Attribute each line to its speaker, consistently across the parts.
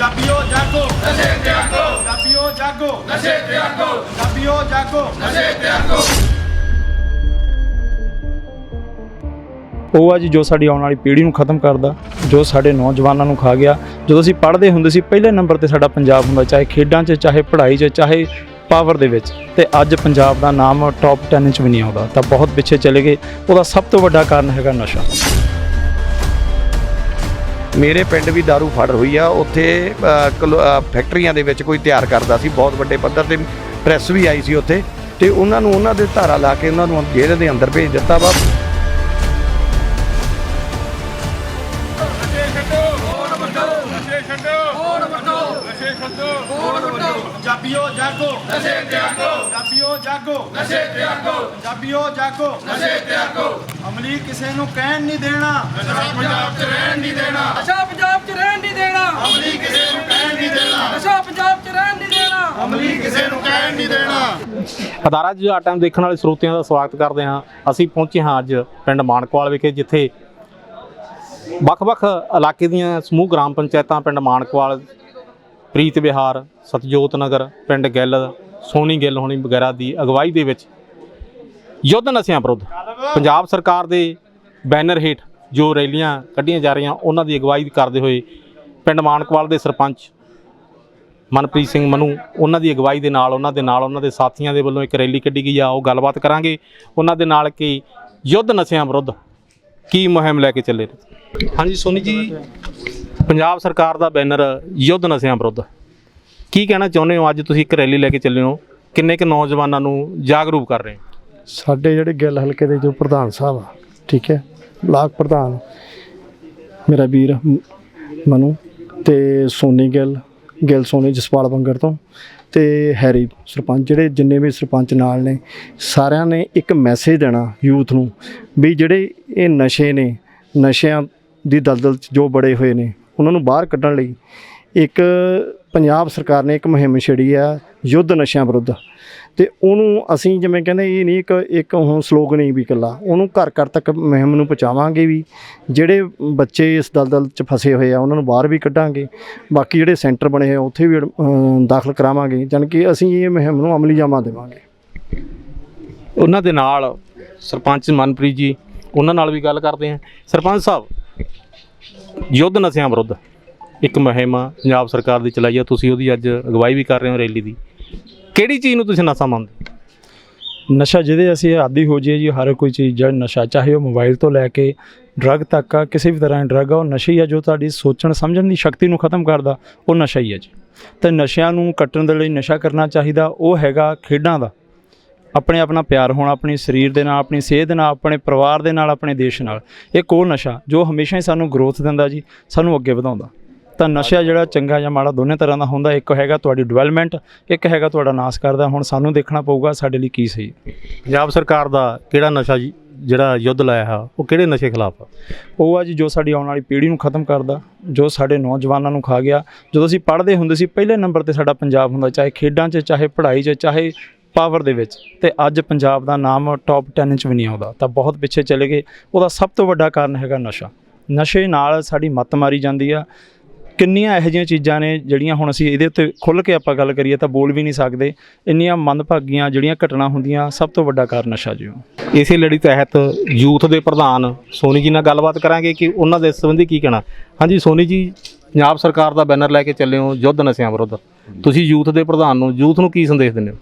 Speaker 1: ਪੰਜਾਬੀਓ ਜਾਗੋ ਨਸ਼ੇ ਤਿਆਗੋ ਪੰਜਾਬੀਓ ਜਾਗੋ ਨਸ਼ੇ ਤਿਆਗੋ ਪੰਜਾਬੀਓ ਜਾਗੋ
Speaker 2: ਉਹ ਆ ਜੀ ਜੋ ਸਾਡੀ ਆਉਣ ਵਾਲੀ ਪੀੜ੍ਹੀ ਨੂੰ ਖਤਮ ਕਰਦਾ ਜੋ ਸਾਡੇ ਨੌਜਵਾਨਾਂ ਨੂੰ ਖਾ ਗਿਆ। ਜਦੋਂ ਅਸੀਂ ਪੜ੍ਹਦੇ ਹੁੰਦੇ ਸੀ ਪਹਿਲੇ ਨੰਬਰ ਤੇ ਸਾਡਾ ਪੰਜਾਬ ਹੁੰਦਾ ਚਾਹੇ ਖੇਡਾਂ 'ਚ ਚਾਹੇ ਪੜ੍ਹਾਈ 'ਚ ਚਾਹੇ ਪਾਵਰ ਦੇ ਵਿੱਚ। ਤੇ ਅੱਜ ਪੰਜਾਬ ਦਾ ਨਾਮ ਟੌਪ 10 'ਚ ਵੀ ਨਹੀਂ ਆਉਂਦਾ। ਤਾਂ ਬਹੁਤ ਪਿੱਛੇ ਚਲੇ ਗਏ। ਉਹਦਾ ਸਭ ਤੋਂ ਵੱਡਾ ਕਾਰਨ ਹੈਗਾ ਨਸ਼ਾ।
Speaker 3: ਮੇਰੇ ਪਿੰਡ ਵੀ दारू ਫੜ ਹੋਈ ਆ। ਉੱਥੇ ਕਲੋ- ਫੈਕਟਰੀਆਂ ਦੇ ਵਿੱਚ ਕੋਈ ਤਿਆਰ ਕਰਦਾ ਸੀ, ਬਹੁਤ ਵੱਡੇ ਪੱਧਰ ਤੇ ਪ੍ਰੈਸ ਵੀ ਆਈ ਸੀ ਉੱਥੇ। ਤੇ ਉਹਨਾਂ ਨੂੰ ਉਹਨਾਂ ਦੇ ਧਾਰਾ ਲਾ ਕੇ ਉਹਨਾਂ ਨੂੰ ਜੇਲ੍ਹ ਦੇ ਅੰਦਰ ਭੇਜ ਦਿੱਤਾ ਵਾ।
Speaker 1: ਨਸ਼ੇ ਛੱਡੋ ਹੋਰ ਵੱਡੋ। ਪੰਜਾਬੀਓ ਜਾਗੋ। ਨਸ਼ੇ ਤਿਆਗੋ ਪੰਜਾਬੀਓ ਜਾਗੋ। ਨਸ਼ੇ ਤਿਆਗੋ ਪੰਜਾਬੀਓ ਜਾਗੋ। ਨਸ਼ੇ ਤਿਆਗੋ ਅਮਲੀ ਕਿਸੇ ਨੂੰ ਕਹਿਣ ਨਹੀਂ ਦੇਣਾ। ਨਸ਼ਾ ਪੰਜਾਬ 'ਚ ਰਹਿਣ ਨਹੀਂ ਦੇਣਾ।
Speaker 4: ਨਸ਼ਾ ਪੰਜਾਬ 'ਚ ਰਹਿਣ ਨਹੀਂ ਦੇਣਾ।
Speaker 1: ਅਮਲੀ ਕਿਸੇ ਨੂੰ ਕਹਿਣ ਨਹੀਂ ਦੇਣਾ।
Speaker 4: ਨਸ਼ਾ ਪੰਜਾਬ 'ਚ ਰਹਿਣ ਨਹੀਂ ਦੇਣਾ।
Speaker 1: ਅਮਲੀ ਕਿਸੇ ਨੂੰ ਕਹਿਣ ਨਹੀਂ ਦੇਣਾ।
Speaker 5: ਅਦਾਰਾ ਜੀ ਟਾਈਮ ਦੇਖਣ ਵਾਲੇ ਸਰੋਤਿਆਂ ਦਾ ਸਵਾਗਤ ਕਰਦੇ ਹਾਂ। ਅਸੀਂ ਪਹੁੰਚੇ ਹਾਂ ਅੱਜ ਪਿੰਡ ਮਾਨਕਵਾਲ ਵਿਖੇ ਜਿੱਥੇ ਵੱਖ-ਵੱਖ ਇਲਾਕੇ ਦੀਆਂ ਸਮੂਹ ਗ੍ਰਾਮ ਪੰਚਾਇਤਾਂ ਪਿੰਡ ਮਾਨਕਵਾਲ ਪ੍ਰੀਤ ਵਿਹਾਰ, ਸਤਜੋਤ ਨਗਰ, ਪਿੰਡ ਗਿੱਲ, ਸੋਨੀ ਗਿੱਲ ਹੋਣੀ ਵਗੈਰਾ ਦੀ ਅਗਵਾਈ ਦੇ ਵਿੱਚ ਯੁੱਧ ਨਸ਼ਿਆਂ ਵਿਰੁੱਧ ਪੰਜਾਬ ਸਰਕਾਰ ਦੇ ਬੈਨਰ ਹੇਠ ਜੋ ਰੈਲੀਆਂ ਕੱਢੀਆਂ ਜਾ ਰਹੀਆਂ, ਉਹਨਾਂ ਦੀ ਅਗਵਾਈ ਕਰਦੇ ਹੋਏ ਪਿੰਡ ਮਾਨਕਵਾਲ ਦੇ ਸਰਪੰਚ ਮਨਪ੍ਰੀਤ ਸਿੰਘ ਮਨੂ, ਉਹਨਾਂ ਦੀ ਅਗਵਾਈ ਦੇ ਨਾਲ, ਉਹਨਾਂ ਦੇ ਨਾਲ, ਉਹਨਾਂ ਦੇ ਸਾਥੀਆਂ ਦੇ ਵੱਲੋਂ ਇੱਕ ਰੈਲੀ ਕੱਢੀ ਗਈ ਆ, ਉਹ ਗੱਲਬਾਤ ਕਰਾਂਗੇ। ਉਹਨਾਂ ਦੇ ਨਾਲ ਕਿ ਯੁੱਧ ਨਸ਼ਿਆਂ ਵਿਰੁੱਧ ਕੀ ਮੁਹਿੰਮ ਲੈ ਕੇ ਚੱਲੇ ਨੇ? ਹਾਂਜੀ, ਸੋਨੀ ਜੀ ਪੰਜਾਬ ਸਰਕਾਰ ਦਾ ਬੈਨਰ, ਯੁੱਧ ਨਸ਼ਿਆਂ ਵਿਰੁੱਧ। ਕੀ ਕਹਿਣਾ ਚਾਹੁੰਦੇ ਹੋ? ਅੱਜ ਤੁਸੀਂ ਇੱਕ ਰੈਲੀ ਲੈ ਕੇ ਚੱਲੇ ਹੋ। ਕਿੰਨੇ ਕੁ ਨੌਜਵਾਨਾਂ ਨੂੰ ਜਾਗਰੂਕ ਕਰ ਰਹੇ ਹੋ?
Speaker 6: ਸਾਡੇ ਜਿਹੜੇ ਗਿੱਲ ਹਲਕੇ ਦੇ ਜੋ ਪ੍ਰਧਾਨ ਸਾਹਿਬ ਆ, ਠੀਕ ਹੈ, ਬਲਾਕ ਪ੍ਰਧਾਨ, ਮੇਰਾ ਵੀਰ ਮਨੂ ਤੇ ਸੋਨੀ ਗਿੱਲ ਗਿੱਲ ਸੋਨੀ ਜਸਪਾਲ ਬੰਗਰ ਤੋਂ ਤੇ ਹੈਰੀ ਸਰਪੰਚ, ਜਿਹੜੇ ਜਿੰਨੇ ਵੀ ਸਰਪੰਚ ਨਾਲ ਨੇ, ਸਾਰਿਆਂ ਨੇ ਇੱਕ ਮੈਸੇਜ ਦੇਣਾ ਯੂਥ ਨੂੰ ਵੀ ਜਿਹੜੇ ਇਹ ਨਸ਼ੇ ਨੇ, ਨਸ਼ਿਆਂ ਦੀ ਦਲਦਲ 'ਚ ਜੋ ਬੜੇ ਹੋਏ ਨੇ ਉਹਨਾਂ ਨੂੰ ਬਾਹਰ ਕੱਢਣ ਲਈ ਇੱਕ ਪੰਜਾਬ ਸਰਕਾਰ ਨੇ ਇੱਕ ਮੁਹਿੰਮ ਛੇੜੀ ਆ ਯੁੱਧ ਨਸ਼ਿਆਂ ਵਿਰੁੱਧ। ਤੇ ਉਹਨੂੰ ਅਸੀਂ ਜਿਵੇਂ ਕਹਿੰਦੇ ਇਹ ਨਹੀਂ ਇੱਕ ਇੱਕ ਹੁਣ ਸਲੋਗਨ ਹੀ ਵੀ ਇਕੱਲਾ ਉਹਨੂੰ ਘਰ ਘਰ ਤੱਕ ਮੁਹਿੰਮ ਨੂੰ ਪਹੁੰਚਾਵਾਂਗੇ ਵੀ ਜਿਹੜੇ ਬੱਚੇ ਇਸ ਦਲਦਲ 'ਚ ਫਸੇ ਹੋਏ ਆ ਉਹਨਾਂ ਨੂੰ ਬਾਹਰ ਵੀ ਕੱਢਾਂਗੇ ਬਾਕੀ ਜਿਹੜੇ ਸੈਂਟਰ ਬਣੇ ਹੋਏ ਆ ਉੱਥੇ ਵੀ ਅਮ, ਦਾਖਲ ਕਰਾਵਾਂਗੇ ਜਾਣੀ ਕਿ ਅਸੀਂ ਇਹ ਮੁਹਿੰਮ ਨੂੰ ਅਮਲੀ ਜਾਮਾ ਦੇਵਾਂਗੇ।
Speaker 5: ਉਹਨਾਂ ਦੇ ਨਾਲ ਸਰਪੰਚ ਮਨਪ੍ਰੀਤ ਜੀ ਉਹਨਾਂ ਨਾਲ ਵੀ ਗੱਲ ਕਰਦੇ ਹਾਂ। ਸਰਪੰਚ ਸਾਹਿਬ ਯੁੱਧ ਨਸ਼ਿਆਂ ਵਿਰੁੱਧ ਇੱਕ ਮੁਹਿੰਮ ਪੰਜਾਬ ਸਰਕਾਰ ਦੀ ਚਲਾਈ ਆ, ਤੁਸੀਂ ਉਹਦੀ ਅੱਜ ਅਗਵਾਈ ਵੀ ਕਰ ਰਹੇ ਹੋ ਰੈਲੀ ਦੀ। ਕਿਹੜੀ ਚੀਜ਼ ਨੂੰ ਤੁਸੀਂ ਨਸ਼ਾ ਮੰਨਦੇ
Speaker 2: ਨਸ਼ਾ ਜਿਹਦੇ ਅਸੀਂ ਆਦੀ ਹੋ ਜਾਈਏ ਜੀ, ਹਰ ਕੋਈ ਚੀਜ਼ ਜਿਹੜਾ ਨਸ਼ਾ, ਚਾਹੇ ਉਹ ਮੋਬਾਈਲ ਤੋਂ ਲੈ ਕੇ ਡਰੱਗ ਤੱਕ ਆ, ਕਿਸੇ ਵੀ ਤਰ੍ਹਾਂ ਦਾ ਡਰੱਗ ਆ, ਉਹ ਨਸ਼ਾ ਹੀ ਆ ਜੋ ਤੁਹਾਡੀ ਸੋਚਣ, ਸਮਝਣ ਦੀ ਸ਼ਕਤੀ ਨੂੰ ਖਤਮ ਕਰਦਾ, ਉਹ ਨਸ਼ਾ ਹੀ ਹੈ ਜੀ। ਤੇ ਨਸ਼ਿਆਂ ਨੂੰ ਕੱਟਣ ਦੇ ਲਈ ਨਸ਼ਾ ਕਰਨਾ ਚਾਹੀਦਾ, ਉਹ ਹੈਗਾ ਖੇਡਾਂ ਦਾ। ਆਪਣੇ ਆਪਣਾ ਪਿਆਰ ਹੋਣਾ ਆਪਣੀ ਸਰੀਰ ਦੇ ਨਾਲ ਆਪਣੀ ਸਿਹਤ ਦੇ ਨਾਲ ਆਪਣੇ ਪਰਿਵਾਰ ਦੇ ਨਾਲ ਆਪਣੇ ਦੇਸ਼ ਨਾਲ। ਇਹ ਕੋ ਨਸ਼ਾ ਜੋ ਹਮੇਸ਼ਾ ਹੀ ਸਾਨੂੰ ਗਰੋਥ ਦਿੰਦਾ ਜੀ ਸਾਨੂੰ ਅੱਗੇ ਵਧਾਉਂਦਾ। ਤਾਂ ਨਸ਼ਾ ਜਿਹੜਾ ਚੰਗਾ ਜਾਂ ਮਾੜਾ ਦੋਨੇ ਤਰ੍ਹਾਂ ਦਾ ਹੁੰਦਾ ਇੱਕ ਹੈਗਾ ਤੁਹਾਡੀ ਡਿਵੈਲਪਮੈਂਟ ਇੱਕ ਹੈਗਾ ਤੁਹਾਡਾ ਨਾਸ਼ ਕਰਦਾ। ਹੁਣ ਸਾਨੂੰ ਦੇਖਣਾ ਪਊਗਾ ਸਾਡੇ ਲਈ ਕੀ ਸਹੀ।
Speaker 5: ਪੰਜਾਬ ਸਰਕਾਰ ਦਾ ਕਿਹੜਾ ਨਸ਼ਾ ਜੀ ਜਿਹੜਾ ਯੁੱਧ ਲਾਇਆ ਹੈ ਉਹ ਕਿਹੜੇ ਨਸ਼ੇ ਖਿਲਾਫ ਆ?
Speaker 2: ਉਹ ਆ ਜੀ ਜੋ ਸਾਡੀ ਆਉਣ ਵਾਲੀ ਪੀੜ੍ਹੀ ਨੂੰ ਖਤਮ ਕਰਦਾ ਜੋ ਸਾਡੇ ਨੌਜਵਾਨਾਂ ਨੂੰ ਖਾ ਗਿਆ। ਜਦੋਂ ਅਸੀਂ ਪੜ੍ਹਦੇ ਹੁੰਦੇ ਸੀ ਪਹਿਲੇ ਨੰਬਰ ਤੇ ਸਾਡਾ ਪੰਜਾਬ ਹੁੰਦਾ ਚਾਹੇ ਖੇਡਾਂ 'ਚ ਚਾਹੇ ਪੜ੍ਹਾਈ 'ਚ ਚਾਹੇ ਪਾਵਰ ਦੇ ਵਿੱਚ ਤੇ ਅੱਜ ਪੰਜਾਬ ਦਾ ਨਾਮ ਟੌਪ 10 'ਚ ਵੀ ਨਹੀਂ ਆਉਂਦਾ, ਤਾਂ ਬਹੁਤ ਪਿੱਛੇ ਚਲੇ ਗਏ। ਉਹਦਾ ਸਭ ਤੋਂ ਵੱਡਾ ਕਾਰਨ ਹੈਗਾ ਨਸ਼ਾ। ਨਸ਼ੇ ਨਾਲ ਸਾਡੀ ਮੱਤ ਮਾਰੀ ਜਾਂਦੀ ਆ। ਕਿੰਨੀਆਂ ਇਹੋ ਜਿਹੀਆਂ ਚੀਜ਼ਾਂ ਨੇ ਜਿਹੜੀਆਂ ਹੁਣ ਅਸੀਂ ਇਹਦੇ ਉੱਤੇ ਖੁੱਲ੍ਹ ਕੇ ਆਪਾਂ ਗੱਲ ਕਰੀਏ ਤਾਂ ਬੋਲ ਵੀ ਨਹੀਂ ਸਕਦੇ। ਇੰਨੀਆਂ ਮੰਦਭਾਗੀਆਂ ਜਿਹੜੀਆਂ ਘਟਨਾ ਹੁੰਦੀਆਂ, ਸਭ ਤੋਂ ਵੱਡਾ ਕਾਰਨ ਨਸ਼ਾ ਜੀ
Speaker 5: ਇਸੇ ਲੜੀ ਤਹਿਤ ਯੂਥ ਦੇ ਪ੍ਰਧਾਨ ਸੋਨੀ ਜੀ ਨਾਲ ਗੱਲਬਾਤ ਕਰਾਂਗੇ ਕਿ ਉਹਨਾਂ ਦੇ ਇਸ ਸੰਬੰਧੀ ਕੀ ਕਹਿਣਾ। ਹਾਂਜੀ, ਸੋਨੀ ਜੀ ਪੰਜਾਬ ਸਰਕਾਰ ਦਾ ਬੈਨਰ ਲੈ ਕੇ ਚੱਲੇ ਹੋ ਯੁੱਧ ਨਸ਼ਿਆਂ ਵਿਰੁੱਧ? ਤੁਸੀਂ ਯੂਥ ਦੇ ਪ੍ਰਧਾਨ ਨੂੰ ਯੂਥ ਨੂੰ ਕੀ ਸੰਦੇਸ਼ ਦਿੰਦੇ ਹੋ?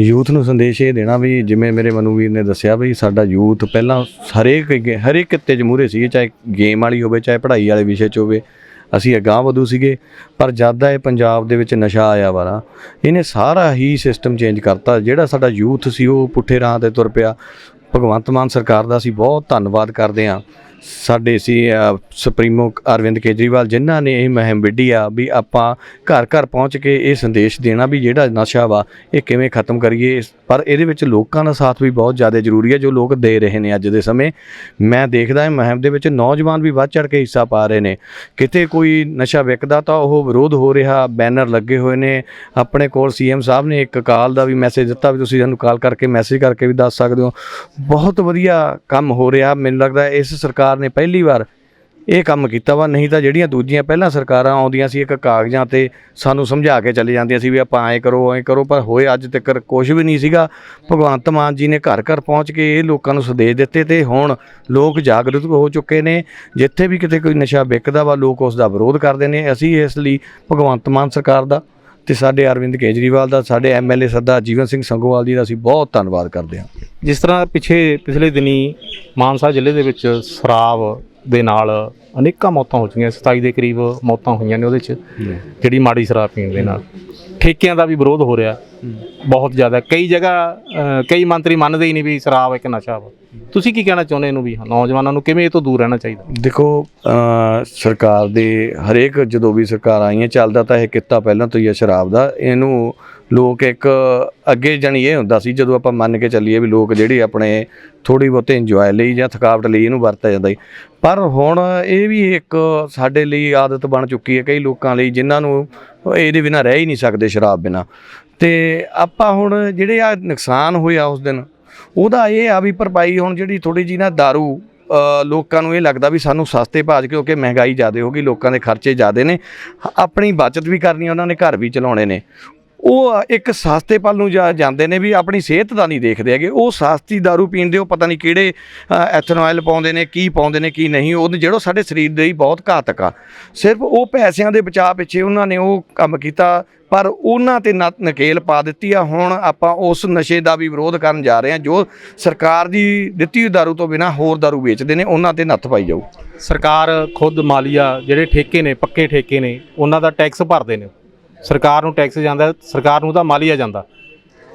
Speaker 3: ਯੂਥ ਨੂੰ ਸੰਦੇਸ਼ ਇਹ ਦੇਣਾ ਵੀ ਜਿਵੇਂ ਮੇਰੇ ਮਨੂਵੀਰ ਨੇ ਦੱਸਿਆ ਵੀ ਸਾਡਾ ਯੂਥ ਪਹਿਲਾਂ ਹਰੇਕ ਗੇ- ਹਰੇਕ ਕਿੱਤੇ 'ਚ ਮੂਹਰੇ ਸੀਗੇ, ਚਾਹੇ ਗੇਮ ਵਾਲੀ ਹੋਵੇ, ਚਾਹੇ ਪੜ੍ਹਾਈ ਵਾਲੇ ਵਿਸ਼ੇ 'ਚ ਹੋਵੇ, ਅਸੀਂ ਅਗਾਂਹ ਵਧੂ ਸੀਗੇ, ਪਰ ਜਦ ਦਾ ਇਹ ਪੰਜਾਬ ਦੇ ਵਿੱਚ ਨਸ਼ਾ ਆਇਆ ਵਾ ਇਹਨੇ ਸਾਰਾ ਹੀ ਸਿਸਟਮ ਚੇਂਜ ਕਰਤਾ। ਜਿਹੜਾ ਸਾਡਾ ਯੂਥ ਸੀ, ਉਹ ਪੁੱਠੇ ਰਾਹ ਤੇ ਤੁਰ ਪਿਆ। ਭਗਵੰਤ ਮਾਨ ਸਰਕਾਰ ਦਾ ਅਸੀਂ ਬਹੁਤ ਧੰਨਵਾਦ ਕਰਦੇ ਹਾਂ। ਸਾਡੇ ਸੀ ਸੁਪਰੀਮੋ ਅਰਵਿੰਦ ਕੇਜਰੀਵਾਲ, ਜਿਨ੍ਹਾਂ ਨੇ ਇਹ ਮੁਹਿੰਮ ਵਿੱਢੀ ਆ ਵੀ ਆਪਾਂ ਘਰ ਘਰ ਪਹੁੰਚ ਕੇ ਇਹ ਸੰਦੇਸ਼ ਦੇਣਾ ਵੀ ਜਿਹੜਾ ਨਸ਼ਾ ਵਾ, ਇਹ ਕਿਵੇਂ ਖਤਮ ਕਰੀਏ, ਇਸ- ਪਰ ਇਹਦੇ ਵਿੱਚ ਲੋਕਾਂ ਦਾ ਸਾਥ ਵੀ ਬਹੁਤ ਜ਼ਿਆਦਾ ਜ਼ਰੂਰੀ ਹੈ ਜੋ ਲੋਕ ਦੇ ਰਹੇ ਨੇ ਅੱਜ ਦੇ ਸਮੇਂ। ਮੈਂ ਦੇਖਦਾ ਇਹ ਮੁਹਿੰਮ ਦੇ ਵਿੱਚ ਨੌਜਵਾਨ ਵੀ ਵੱਧ ਚੜ ਕੇ ਹਿੱਸਾ ਪਾ ਰਹੇ ਨੇ। ਕਿਤੇ ਕੋਈ ਨਸ਼ਾ ਵਿਕਦਾ ਤਾਂ ਉਹ ਵਿਰੋਧ ਹੋ ਰਿਹਾ, ਬੈਨਰ ਲੱਗੇ ਹੋਏ ਨੇ। ਆਪਣੇ ਕੋਲ ਸੀਐਮ ਸਾਹਿਬ ਨੇ ਇੱਕ ਕਾਲ ਦਾ ਵੀ ਮੈਸੇਜ ਦਿੱਤਾ ਵੀ ਤੁਸੀਂ ਸਾਨੂੰ ਕਾਲ ਕਰਕੇ ਮੈਸੇਜ ਕਰਕੇ ਵੀ ਦੱਸ ਸਕਦੇ ਹੋ। ਬਹੁਤ ਵਧੀਆ ਕੰਮ ਹੋ ਰਿਹਾ, ਮੈਨੂੰ ਲੱਗਦਾ ਇਸ ਸਰਕਾਰ ਨੇ ਪਹਿਲੀ ਵਾਰ ਇਹ ਕੰਮ ਕੀਤਾ ਵਾ, ਨਹੀਂ ਤਾਂ ਜਿਹੜੀਆਂ ਦੂਜੀਆਂ ਪਹਿਲਾਂ ਸਰਕਾਰਾਂ ਆਉਂਦੀਆਂ ਸੀ ਇੱਕ ਕਾਗਜ਼ਾਂ ਤੇ ਸਾਨੂੰ ਸਮਝਾ ਕੇ ਚਲੇ ਜਾਂਦੀਆਂ ਸੀ ਵੀ ਆਪਾਂ ਐਂ ਕਰੋ ਐਂ ਕਰੋ, ਪਰ ਹੋਏ ਅੱਜ ਤੱਕ ਕੁਝ ਵੀ ਨਹੀਂ ਸੀਗਾ। ਭਗਵੰਤ ਮਾਨ ਜੀ ਨੇ ਘਰ ਘਰ ਪਹੁੰਚ ਕੇ ਇਹ ਲੋਕਾਂ ਨੂੰ ਸੰਦੇਸ਼ ਦਿੱਤੇ ਤੇ ਹੁਣ ਲੋਕ ਜਾਗਰੂਕ ਹੋ ਚੁੱਕੇ ਨੇ। ਜਿੱਥੇ ਵੀ ਕਿਤੇ ਕੋਈ ਨਸ਼ਾ ਵਿਕਦਾ ਵਾ, ਲੋਕ ਉਸ ਦਾ ਵਿਰੋਧ ਕਰਦੇ ਨੇ। ਅਸੀਂ ਇਸ ਲਈ ਭਗਵੰਤ ਮਾਨ ਸਰਕਾਰ ਦਾ ਤੇ ਸਾਡੇ ਅਰਵਿੰਦ ਕੇਜਰੀਵਾਲ ਦਾ ਸਾਡੇ ਐਮਐਲਏ ਸਰਦਾਰ ਜੀਵਨ ਸਿੰਘ ਸੰਗੋਵਾਲ ਜੀ ਦਾ ਅਸੀਂ ਬਹੁਤ ਧੰਨਵਾਦ ਕਰਦੇ ਹਾਂ।
Speaker 5: ਜਿਸ ਤਰ੍ਹਾਂ ਪਿਛੇ ਪਿਛਲੇ ਦਿਨੀ ਮਾਨਸਾ ਜ਼ਿਲ੍ਹੇ ਦੇ ਵਿੱਚ ਸ਼ਰਾਬ ਦੇ ਨਾਲ ਅਨੇਕਾਂ ਮੌਤਾਂ ਹੋ ਚੁੱਕੀਆਂ 27 ਦੇ ਕਰੀਬ ਮੌਤਾਂ ਹੋਈਆਂ ਨੇ ਉਹਦੇ 'ਚ ਜਿਹੜੀ ਮਾੜੀ ਸ਼ਰਾਬ ਪੀਣ ਦੇ ਨਾਲ। ਠੇਕਿਆਂ ਦਾ ਵੀ ਵਿਰੋਧ ਹੋ ਰਿਹਾ। ਬਹੁਤ ਜ਼ਿਆਦਾ। ਕਈ ਜਗ੍ਹਾ ਕਈ ਮੰਤਰੀ ਮੰਨਦੇ ਹੀ ਨਹੀਂ ਵੀ ਸ਼ਰਾਬ ਇੱਕ ਨਸ਼ਾ ਵਾ। ਤੁਸੀਂ ਕੀ ਕਹਿਣਾ ਚਾਹੁੰਦੇ ਇਹਨੂੰ ਵੀ? ਨੌਜਵਾਨਾਂ ਨੂੰ ਕਿਵੇਂ ਇਹ ਤੋਂ ਦੂਰ ਰਹਿਣਾ ਚਾਹੀਦਾ?
Speaker 3: ਦੇਖੋ ਸਰਕਾਰ ਦੇ ਹਰੇਕ ਜਦੋਂ ਵੀ ਸਰਕਾਰ ਆਈਆਂ, ਚੱਲਦਾ ਤਾਂ ਇਹ ਕਿੱਤਾ ਪਹਿਲਾਂ ਤੋਂ ਹੀ ਹੈ ਸ਼ਰਾਬ ਦਾ। ਇਹਨੂੰ ਲੋਕ ਇੱਕ ਅੱਗੇ ਜਾਣੀ ਇਹ ਹੁੰਦਾ ਸੀ, ਜਦੋਂ ਆਪਾਂ ਮੰਨ ਕੇ ਚੱਲੀਏ ਵੀ ਲੋਕ ਜਿਹੜੇ ਆਪਣੇ ਥੋੜੀ ਬਹੁਤੇ ਇੰਜੋਏ ਲਈ ਜਾਂ ਥਕਾਵਟ ਲਈ ਇਹਨੂੰ ਵਰਤਿਆ ਜਾਂਦਾ ਸੀ। ਪਰ ਹੁਣ ਇਹ ਵੀ ਇੱਕ ਸਾਡੇ ਲਈ ਆਦਤ ਬਣ ਚੁੱਕੀ ਹੈ ਕਈ ਲੋਕਾਂ ਲਈ, ਜਿਨ੍ਹਾਂ ਨੂੰ ਇਹਦੇ ਬਿਨਾਂ ਰਹਿ ਹੀ ਨਹੀਂ ਸਕਦੇ ਸ਼ਰਾਬ ਬਿਨਾਂ। ਤੇ ਆਪਾਂ ਹੁਣ ਜਿਹੜੇ ਆ ਨੁਕਸਾਨ ਹੋਇਆ ਉਸ ਦਿਨ ਉਹਦਾ ਇਹ ਆ ਵੀ ਭਰਪਾਈ ਹੁਣ ਜਿਹੜੀ ਥੋੜੀ ਜੀ ਨਾ दारू ਲੋਕਾਂ ਨੂੰ ਇਹ ਲੱਗਦਾ ਵੀ ਸਾਨੂੰ ਸਸਤੇ ਭਾਜ ਕਿਉਂਕਿ ਮਹਿੰਗਾਈ ਜ਼ਿਆਦਾ ਹੋ ਗਈ, ਲੋਕਾਂ ਦੇ ਖਰਚੇ ਜ਼ਿਆਦਾ ਨੇ। ਆਪਣੀ ਬਚਤ ਵੀ ਕਰਨੀ ਉਹਨਾਂ ਨੇ ਘਰ ਵੀ ਚਲਾਉਣੇ ਨੇ। ਉਹ ਇੱਕ ਸਸਤੇ ਪਲ ਨੂੰ ਜਾ- ਜਾਂਦੇ ਨੇ ਵੀ ਆਪਣੀ ਸਿਹਤ ਦਾ ਨਹੀਂ ਦੇਖਦੇ ਹੈਗੇ। ਉਹ ਸਸਤੀ दारू ਪੀਂਦੇ ਉਹ ਪਤਾ ਨਹੀਂ ਕਿਹੜੇ ਐਥਨੋਇਲ ਪਾਉਂਦੇ ਨੇ, ਕੀ ਪਾਉਂਦੇ ਨੇ, ਕੀ ਨਹੀਂ। ਉਹ ਜਿਹੜਾ ਸਾਡੇ ਸਰੀਰ ਦੇ ਲਈ ਬਹੁਤ ਘਾਤਕ ਆ। ਸਿਰਫ ਉਹ ਪੈਸਿਆਂ ਦੇ ਬਚਾਅ ਪਿੱਛੇ ਉਹਨਾਂ ਨੇ ਉਹ ਕੰਮ ਕੀਤਾ, ਪਰ ਉਹਨਾਂ ਤੇ ਨ- ਨਕੇਲ ਪਾ ਦਿੱਤੀ ਆ। ਹੁਣ ਆਪਾਂ ਉਸ ਨਸ਼ੇ ਦਾ ਵੀ ਵਿਰੋਧ ਕਰਨ ਜਾ ਰਹੇ ਹਾਂ, ਜੋ ਸਰਕਾਰ ਦੀ ਦਿੱਤੀ ਹੋਈ ਦਾਰੂ ਤੋਂ ਬਿਨਾ ਹੋਰ ਦਾਰੂ ਵੇਚਦੇ ਨੇ, ਉਹਨਾਂ ਤੇ ਨੱਥ ਪਾਈ ਜਾਊ।
Speaker 5: ਸਰਕਾਰ ਖੁਦ ਮਾਲੀਆ, ਜਿਹੜੇ ਠੇਕੇ ਨੇ, ਪੱਕੇ ਠੇਕੇ ਨੇ, ਉਹਨਾਂ ਦਾ ਟੈਕਸ ਭਰਦੇ ਨੇ। ਸਰਕਾਰ ਨੂੰ ਟੈਕਸ ਜਾਂਦਾ, ਸਰਕਾਰ ਨੂੰ ਤਾਂ ਮਾਲੀਆ ਜਾਂਦਾ।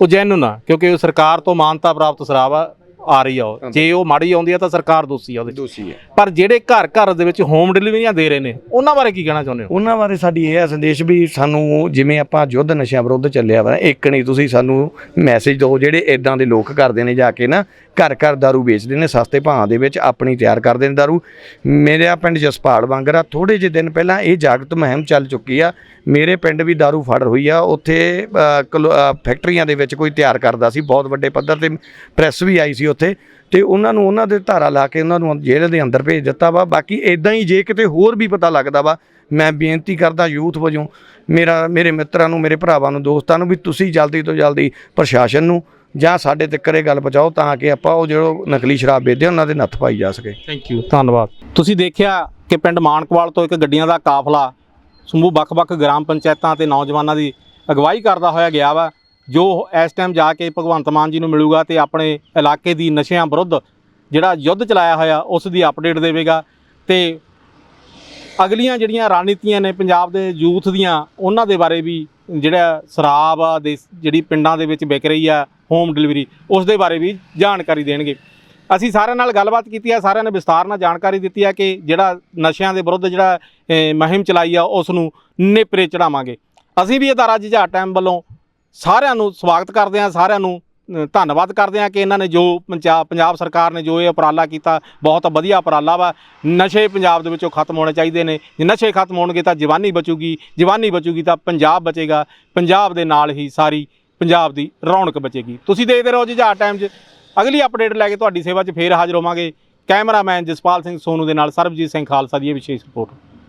Speaker 5: ਉਹ ਜੈਨੂਨ ਆ, ਕਿਉਂਕਿ ਉਹ ਸਰਕਾਰ ਤੋਂ ਮਾਨਤਾ ਪ੍ਰਾਪਤ ਸ਼ਰਾਬ ਆ ਆ ਰਹੀ ਆ ਉਹ। ਜੇ ਉਹ ਮਾੜੀ ਆਉਂਦੀ ਆ ਤਾਂ ਸਰਕਾਰ ਦੋਸ਼ੀ ਆ ਉਹਦੇ 'ਚ।
Speaker 3: ਦੋਸ਼ੀ ਹੈ
Speaker 5: ਪਰ ਜਿਹੜੇ ਘਰ ਘਰ ਦੇ ਵਿੱਚ ਹੋਮ ਡਿਲੀਵਰੀਆਂ ਦੇ ਰਹੇ ਨੇ ਉਹਨਾਂ ਬਾਰੇ ਕੀ ਕਹਿਣਾ ਚਾਹੁੰਦੇ ਹੋ?
Speaker 3: ਉਹਨਾਂ ਬਾਰੇ ਸਾਡੀ ਇਹ ਹੈ ਸੰਦੇਸ਼ ਵੀ ਸਾਨੂੰ ਜਿਵੇਂ ਆਪਾਂ ਯੁੱਧ ਨਸ਼ਿਆਂ ਵਿਰੁੱਧ ਚੱਲਿਆ ਵਾ ਇੱਕ ਨਹੀਂ ਤੁਸੀਂ ਸਾਨੂੰ ਮੈਸੇਜ ਦਿਓ ਜਿਹੜੇ ਇਦਾਂ ਦੇ ਲੋਕ ਕਰਦੇ ਨੇ ਜਾ ਕੇ ਨਾ ਘਰ ਘਰ ਦਾਰੂ ਵੇਚਦੇ ਨੇ ਸਸਤੇ ਭਾਅ ਦੇ ਵਿੱਚ ਆਪਣੀ ਤਿਆਰ ਕਰਦੇ ਨੇ ਦਾਰੂ। ਮੇਰੇ ਪਿੰਡ ਜਸਪਾਲ ਵਾਂਗਰਾ ਥੋੜੇ ਜਿਹੇ ਦਿਨ ਪਹਿਲਾਂ ਇਹ ਜਾਗਰੂਕ ਮੁਹਿੰਮ ਚੱਲ ਚੁੱਕੀ ਆ। ਮੇਰੇ ਪਿੰਡ ਵੀ ਦਾਰੂ ਫੜ ਹੋਈ ਆ ਉੱਥੇ ਅ, ਕਿਲੋ- ਅ, ਫੈਕਟਰੀਆਂ ਦੇ ਵਿੱਚ ਕੋਈ ਤਿਆਰ ਕਰਦਾ ਸੀ ਬਹੁਤ ਵੱਡੇ ਪੱਧਰ ਤੇ ਪ੍ਰੈਸ ਵੀ ਆਈ ਸੀ ਉੱਥੇ। ਤੇ ਉਹਨਾਂ ਨੂੰ ਉਹਨਾਂ ਦੇ ਧਾਰਾ ਲਾ ਕੇ ਉਹਨਾਂ ਨੂੰ ਜੇਲ੍ਹ ਦੇ ਅੰਦਰ ਭੇਜ ਦਿੱਤਾ ਵਾ। ਬਾਕੀ ਇਦਾਂ ਹੀ ਜੇ ਕਿਤੇ ਹੋਰ ਵੀ ਪਤਾ ਲੱਗਦਾ ਵਾ ਮੈਂ ਬੇਨਤੀ ਕਰਦਾ ਯੂਥ ਵਜੋਂ ਮੇਰਾ ਮੇਰੇ ਮਿੱਤਰਾਂ ਨੂੰ ਮੇਰੇ ਭਰਾਵਾਂ ਨੂੰ ਦੋਸਤਾਂ ਨੂੰ ਵੀ ਤੁਸੀਂ ਜਲਦੀ ਤੋਂ ਜਲਦੀ ਪ੍ਰਸ਼ਾਸਨ ਨੂੰ ਜਾਂ ਸਾਡੇ ਤੱਕ ਇਹ ਗੱਲ ਪਹੁੰਚਾਓ ਤਾਂ ਕਿ ਆਪਾਂ ਉਹ ਜਿਹੜੋ ਨਕਲੀ ਸ਼ਰਾਬ ਵੇਚਦੇ ਉਹਨਾਂ ਦੇ ਨੱਥ ਪਾਈ ਜਾ ਸਕੇ।
Speaker 5: ਥੈਂਕ ਯੂ ਧੰਨਵਾਦ। ਤੁਸੀਂ ਦੇਖਿਆ ਕਿ ਪਿੰਡ ਮਾਨਕਵਾਲ ਤੋਂ ਇੱਕ ਗੱਡੀਆਂ ਦਾ ਕਾਫਲਾ ਸਮੂਹ ਵੱਖ-ਵੱਖ ਗ੍ਰਾਮ ਪੰਚਾਇਤਾਂ ਤੇ ਨੌਜਵਾਨਾਂ ਦੀ ਅਗਵਾਈ ਕਰਦਾ ਹੋਇਆ ਗਿਆ ਵਾ। ਜੋ ਇਸ ਟਾਈਮ ਜਾ ਕੇ ਭਗਵੰਤ ਮਾਨ ਜੀ ਨੂੰ ਮਿਲੂਗਾ ਤੇ ਆਪਣੇ ਇਲਾਕੇ ਦੀ ਨਸ਼ਿਆਂ ਵਿਰੁੱਧ ਜਿਹੜਾ ਯੁੱਧ ਚਲਾਇਆ ਹੋਇਆ ਉਸ ਦੀ ਅਪਡੇਟ ਦੇਵੇਗਾ ਤੇ ਅਗਲੀਆਂ ਜਿਹੜੀਆਂ ਰਣਨੀਤੀਆਂ ਨੇ ਪੰਜਾਬ ਦੇ ਯੂਥ ਦੀਆਂ ਉਹਨਾਂ ਦੇ ਬਾਰੇ ਵੀ ਜਿਹੜਾ ਸ਼ਰਾਬ ਆ ਦੇ ਜਿਹੜੀ ਪਿੰਡਾਂ ਦੇ ਵਿੱਚ ਵਿਕ ਰਹੀ ਆ ਹੋਮ ਡਿਲੀਵਰੀ ਉਸ ਦੇ ਬਾਰੇ ਵੀ ਜਾਣਕਾਰੀ ਦੇਣਗੇ। ਅਸੀਂ ਸਾਰਿਆਂ ਨਾਲ ਗੱਲਬਾਤ ਕੀਤੀ ਆ ਸਾਰਿਆਂ ਨੇ ਵਿਸਤਾਰ ਨਾਲ ਜਾਣਕਾਰੀ ਦਿੱਤੀ ਆ ਕਿ ਜਿਹੜਾ ਨਸ਼ਿਆਂ ਦੇ ਵਿਰੁੱਧ ਜਿਹੜਾ ਅਹ, ਮੁਹਿੰਮ ਚਲਾਈ ਆ ਉਸ ਨੂੰ ਨੇਪਰੇ ਚੜਾਵਾਂਗੇ। ਅਸੀਂ ਵੀ ਅਦਾਰਾ ਜੁਝਾਰ ਟਾਈਮ ਵੱਲੋਂ ਸਾਰਿਆਂ ਨੂੰ ਸਵਾਗਤ ਕਰਦੇ ਹਾਂ, ਸਾਰਿਆਂ ਨੂੰ ਧੰਨਵਾਦ ਕਰਦੇ ਹਾਂ ਕਿ ਇਹਨਾਂ ਨੇ ਜੋ ਪੰਜਾਬ ਪੰਜਾਬ ਸਰਕਾਰ ਨੇ ਜੋ ਇਹ ਉਪਰਾਲਾ ਕੀਤਾ, ਬਹੁਤ ਵਧੀਆ ਉਪਰਾਲਾ ਵਾ। ਨਸ਼ੇ ਪੰਜਾਬ ਦੇ ਵਿੱਚੋਂ ਖਤਮ ਹੋਣੇ ਚਾਹੀਦੇ ਨੇ। ਜੇ ਨਸ਼ੇ ਖਤਮ ਹੋਣਗੇ ਤਾਂ ਜਵਾਨੀ ਬਚੂਗੀ ਜਵਾਨੀ ਬਚੂਗੀ ਤਾਂ ਪੰਜਾਬ ਬਚੇਗਾ, ਪੰਜਾਬ ਦੇ ਨਾਲ ਹੀ ਸਾਰੀ ਪੰਜਾਬ ਦੀ ਰੌਣਕ ਬਚੇਗੀ। ਤੁਸੀਂ ਦੇਖਦੇ ਰਹੋ ਜੁਝਾਰ ਟਾਈਮ 'ਚ। ਅਗਲੀ ਅਪਡੇਟ ਲੈ ਕੇ ਤੁਹਾਡੀ ਸੇਵਾ 'ਚ ਫੇਰ ਹਾਜ਼ਰ ਹੋਵਾਂਗੇ। ਕੈਮਰਾਮੈਨ ਜਸਪਾਲ ਸਿੰਘ ਸੋਨੂ ਦੇ ਨਾਲ ਸਰਬਜੀਤ ਸਿੰਘ ਖਾਲਸਾ ਦੀ ਇਹ ਵਿਸ਼ੇਸ਼ ਰਿਪੋਰਟ।